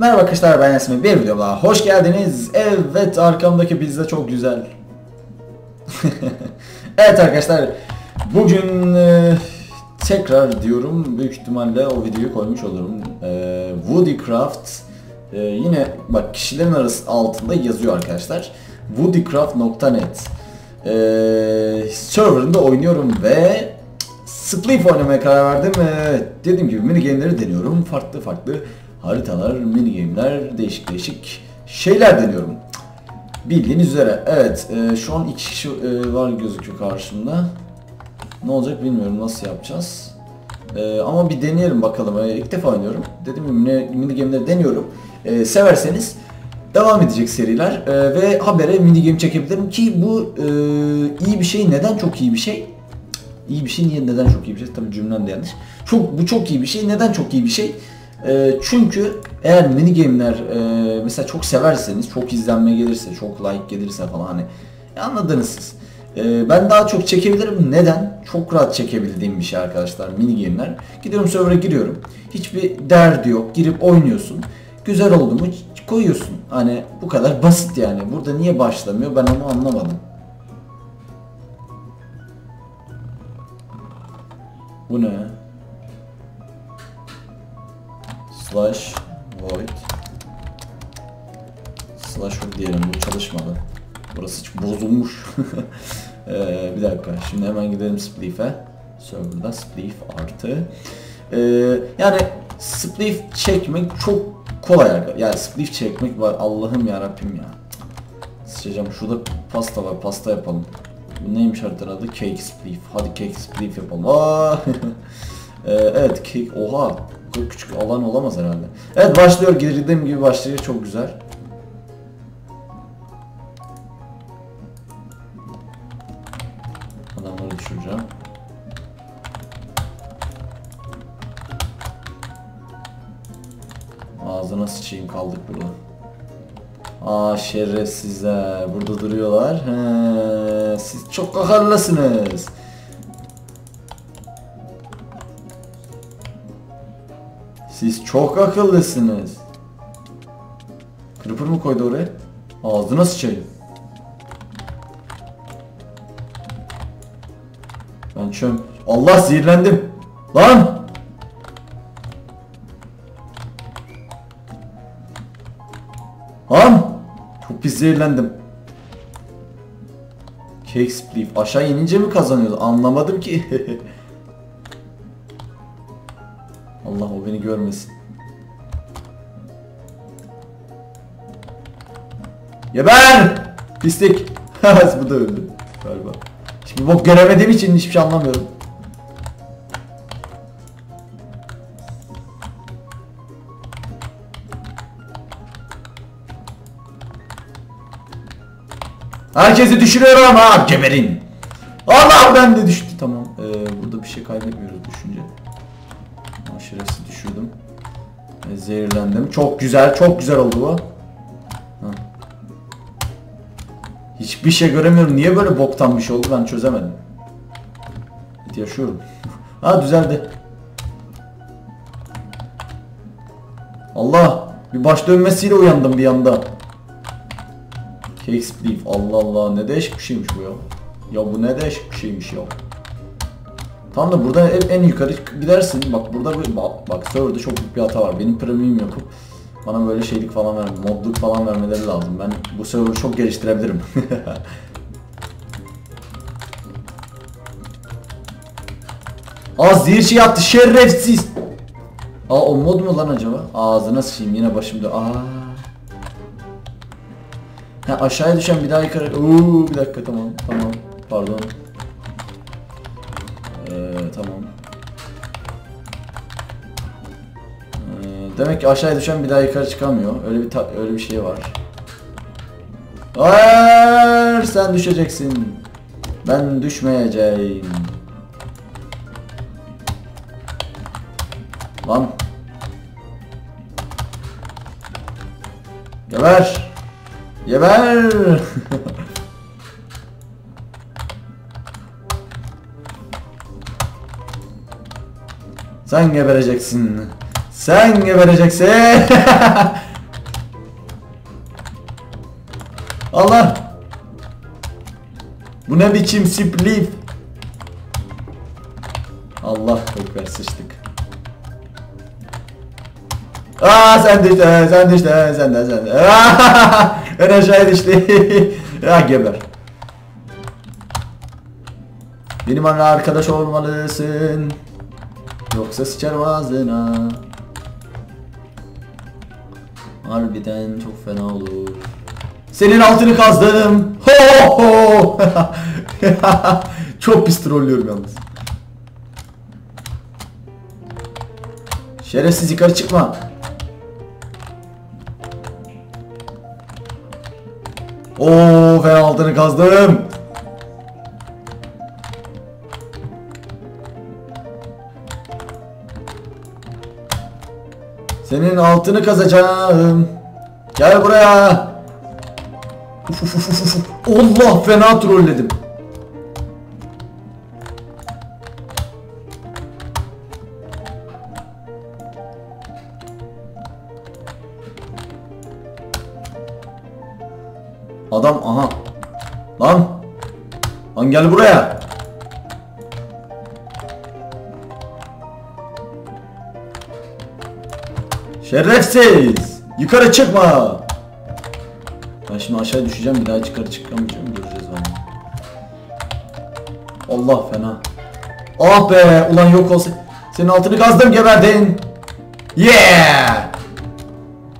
Merhaba arkadaşlar ben Yasemin bir video daha hoş geldiniz. Evet arkamdaki pizza çok güzel. evet arkadaşlar bugün e, tekrar diyorum büyük ihtimalle o videoyu koymuş olurum. E, Woodycraft e, yine bak kişilerin arası altında yazıyor arkadaşlar. Woodycraft.net e, serverında oynuyorum ve Spleef oynamaya karar verdim. Evet, dediğim gibi mini game'leri deniyorum. Farklı farklı haritalar, mini game'ler, değişik değişik şeyler deniyorum. Bildiğiniz üzere. Evet, e, şu an iki kişi e, var gözüküyor karşımda. Ne olacak bilmiyorum nasıl yapacağız. E, ama bir deneyelim bakalım. E, ilk defa oynuyorum. Dediğim gibi mini, mini game'leri deniyorum. E, severseniz devam edecek seriler E, ve habere mini game çekebilirim ki bu e, iyi bir şey. Neden çok iyi bir şey? İyi bir şey niye neden çok iyi bir şey? Tabii cümlem de yanlış. Çok bu çok iyi bir şey. Neden çok iyi bir şey? E, çünkü eğer mini game'ler e, mesela çok severseniz, çok izlenme gelirse, çok like gelirse falan hani e, anladınız siz. E, ben daha çok çekebilirim. Neden? Çok rahat çekebildiğim bir şey arkadaşlar mini game'ler. Gidiyorum server'a giriyorum. Hiçbir derdi yok. Girip oynuyorsun. Güzel oldu mu koyuyorsun. Hani bu kadar basit yani. Burada niye başlamıyor ben onu anlamadım. Bu ne? Slash void Slash void diyelim bu çalışmadı. Burası bozulmuş. ee, bir dakika şimdi hemen gidelim Spleef'e. Server'da Spleef artı. Ee, yani Spleef çekmek çok kolay arkadaşlar. Yani Spleef çekmek var Allah'ım ya ya. Sıçacağım şurada pasta var pasta yapalım. Bu neymiş haritanın adı? Cake Spleef. Hadi Cake Spleef yapalım. Ee, evet cake. Oha. Küçük alan olamaz herhalde. Evet başlıyor. Girdiğim gibi başlıyor. Çok güzel. Adamları düşüreceğim. Ağzına sıçayım kaldık burada. Aa şerefsizler. Burada duruyorlar. He, siz çok akıllısınız. Siz çok akıllısınız. Creeper mı koydu oraya? Ağzına sıçayım. Ben çöm... Allah zehirlendim. Lan! Lan! Çok pis zehirlendim. Cake Spleef. Aşağı inince mi kazanıyordu? Anlamadım ki. Allah o beni görmesin. Geber! Pislik. bu da öldü galiba. Şimdi bok göremediğim için hiçbir şey anlamıyorum. Herkesi düşürüyorum ama geberin. Allah ben de düştü tamam. Ee, burada bir şey kaybetmiyoruz düşünce. Aşırısı düşürdüm. Ee, zehirlendim. Çok güzel, çok güzel oldu bu. Ha. Hiçbir şey göremiyorum. Niye böyle boktan bir şey oldu ben çözemedim. Evet, yaşıyorum. ha düzeldi. Allah! Bir baş dönmesiyle uyandım bir anda. Cake Spleef. Allah Allah ne değişik bir şeymiş bu ya. Ya bu ne değişik bir şeymiş ya. Tam da burada hep en yukarı gidersin. Bak burada bir bak, bak serverda çok büyük bir hata var. Benim premium yapıp bana böyle şeylik falan ver, modluk falan vermeleri lazım. Ben bu server'ı çok geliştirebilirim. Az zehir şey attı şerefsiz. Aa o mod mu lan acaba? Ağzına sıçayım yine başımda. Aa. Ha aşağıya düşen bir daha yukarı. Oo bir dakika tamam tamam. Pardon. Tamam. Ee, demek ki aşağıya düşen bir daha yukarı çıkamıyor. Öyle bir öyle bir şey var. Hayır, sen düşeceksin. Ben düşmeyeceğim. Lan. Geber. Geber. Sen gebereceksin. Sen gebereceksin. Allah. Bu ne biçim splif? Allah tekrar sıçtık. Aa sen düştü, sen düştü, sen de sen de. Aa, ben aşağıya düştü. ya geber. Benim arkadaş olmalısın. Yoksa sıçarım ağzına. Harbiden çok fena olur. Senin altını kazdım. Ho ho. çok pis trollüyorum yalnız. Şerefsiz yukarı çıkma. Oo fena altını kazdım. Senin altını kazacağım. Gel buraya. Uf, uf, uf, uf. Allah fena trolledim. Adam aha. Lan. Lan gel buraya. Şerefsiz. Yukarı çıkma. Ben şimdi aşağı düşeceğim bir daha yukarı çıkamayacağım göreceğiz onu. Allah fena. Ah be ulan yok olsa. Senin altını kazdım geberdin. Yeah.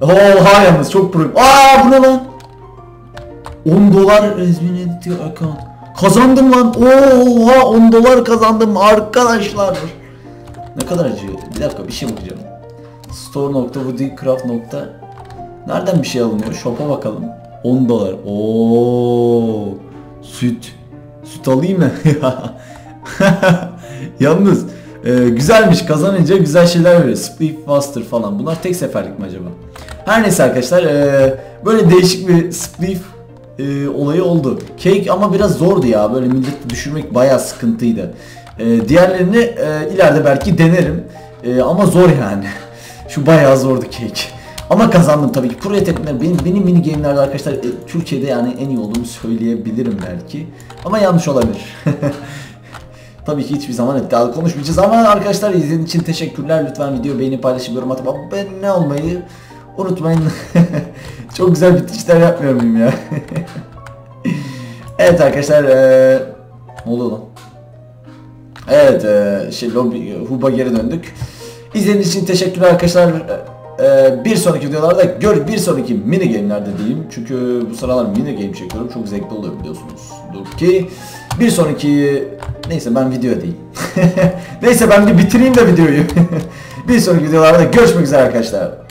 Oha yalnız çok pro. Aa bu ne lan? 10 dolar resmin ediyor account. Kazandım lan. Oha 10 dolar kazandım arkadaşlar. Ne kadar acıyor. Bir dakika bir şey bakacağım. Store.woodcraft. Nereden bir şey alınıyor? Shop'a bakalım. 10 dolar. Oo. Süt. Süt alayım mı? Yalnız e, güzelmiş kazanınca güzel şeyler veriyor. Split Faster falan. Bunlar tek seferlik mi acaba? Her neyse arkadaşlar e, böyle değişik bir split e, olayı oldu. Cake ama biraz zordu ya. Böyle milleti düşürmek bayağı sıkıntıydı. E, diğerlerini e, ileride belki denerim. E, ama zor yani. Şu bayağı zordu Cake. Ama kazandım tabii ki. Pro yetenekler benim, benim mini game'lerde arkadaşlar e, Türkiye'de yani en iyi olduğumu söyleyebilirim belki. Ama yanlış olabilir. Tabii ki hiçbir zaman iddialı konuşmayacağız ama arkadaşlar izlediğiniz için teşekkürler. Lütfen video beğenip paylaşıp yorum atıp abone olmayı unutmayın. Çok güzel bitişler yapmıyor muyum ya? evet arkadaşlar ee... ne oldu lan? Evet ee, şey lobby, Huba geri döndük. İzlediğiniz için teşekkürler arkadaşlar. Ee, bir sonraki videolarda gör bir sonraki mini game'lerde diyeyim. Çünkü bu sıralar mini game çekiyorum. Çok zevkli oluyor biliyorsunuz. Dur ki bir sonraki neyse ben video diyeyim. neyse ben bir bitireyim de videoyu. bir sonraki videolarda görüşmek üzere arkadaşlar.